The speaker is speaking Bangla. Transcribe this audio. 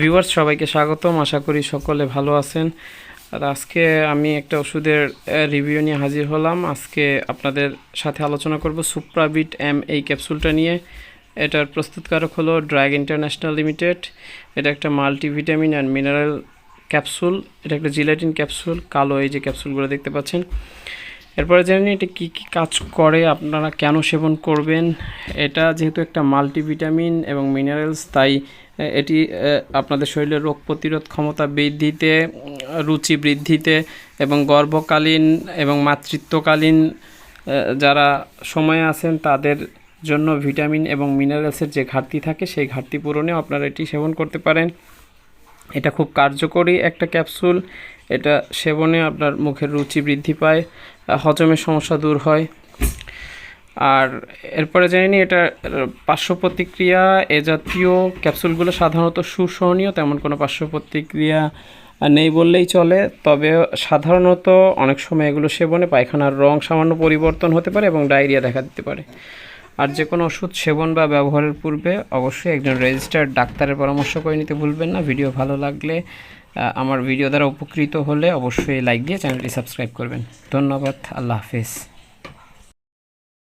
ভিউয়ার্স সবাইকে স্বাগতম। আশা করি সকলে ভালো আছেন। আর আজকে আমি একটা ওষুধের রিভিউ নিয়ে হাজির হলাম। আজকে আপনাদের সাথে আলোচনা করব সুপ্রাবিট এম এই ক্যাপসুলটা নিয়ে। এটার প্রস্তুতকারক হলো ড্রাগ ইন্টারন্যাশনাল লিমিটেড এটা একটা মাল্টিভিটামিন অ্যান্ড মিনারেল ক্যাপসুল এটা একটা জিলাটিন ক্যাপসুল কালো এই যে ক্যাপসুলগুলো দেখতে পাচ্ছেন। এরপরে জেনে এটা কী কী কাজ করে, আপনারা কেন সেবন করবেন, এটা যেহেতু একটা মাল্টিভিটামিন এবং মিনারেলস, তাই এটি আপনাদের শরীরের রোগ প্রতিরোধ ক্ষমতা বৃদ্ধিতে, রুচি বৃদ্ধিতে এবং গর্ভকালীন এবং মাতৃত্বকালীন যারা সময়ে আছেন তাদের জন্য ভিটামিন এবং মিনারেলসের যে ঘাটতি থাকে, সেই ঘাটতি পূরণেও আপনারা এটি সেবন করতে পারেন। এটা খুব কার্যকরী একটা ক্যাপসুল। এটা সেবনে আপনার মুখের রুচি বৃদ্ধি পায় হজমের সমস্যা দূর হয়। আর এরপরে জানি নি, এটা পার্শ্ব প্রতিক্রিয়া এ জাতীয় ক্যাপসুলগুলো সাধারণত সুসহনীয়, তেমন কোনো পার্শ্ব প্রতিক্রিয়া নেই বললেই চলে। তবে সাধারণত অনেক সময় এগুলো সেবনে পায়খানার রং সামান্য পরিবর্তন হতে পারে এবং ডায়রিয়া দেখা দিতে পারে। আর যে কোনো ওষুধ সেবন বা ব্যবহারের পূর্বে অবশ্যই একজন রেজিস্টার্ড ডাক্তারের পরামর্শ করে নিতে ভুলবেন না। ভিডিও ভালো লাগলে আমার ভিডিও দ্বারা উপকৃত হলে অবশ্যই লাইক দিয়ে চ্যানেলটি সাবস্ক্রাইব করবেন। ধন্যবাদ, আল্লাহ হাফেজ।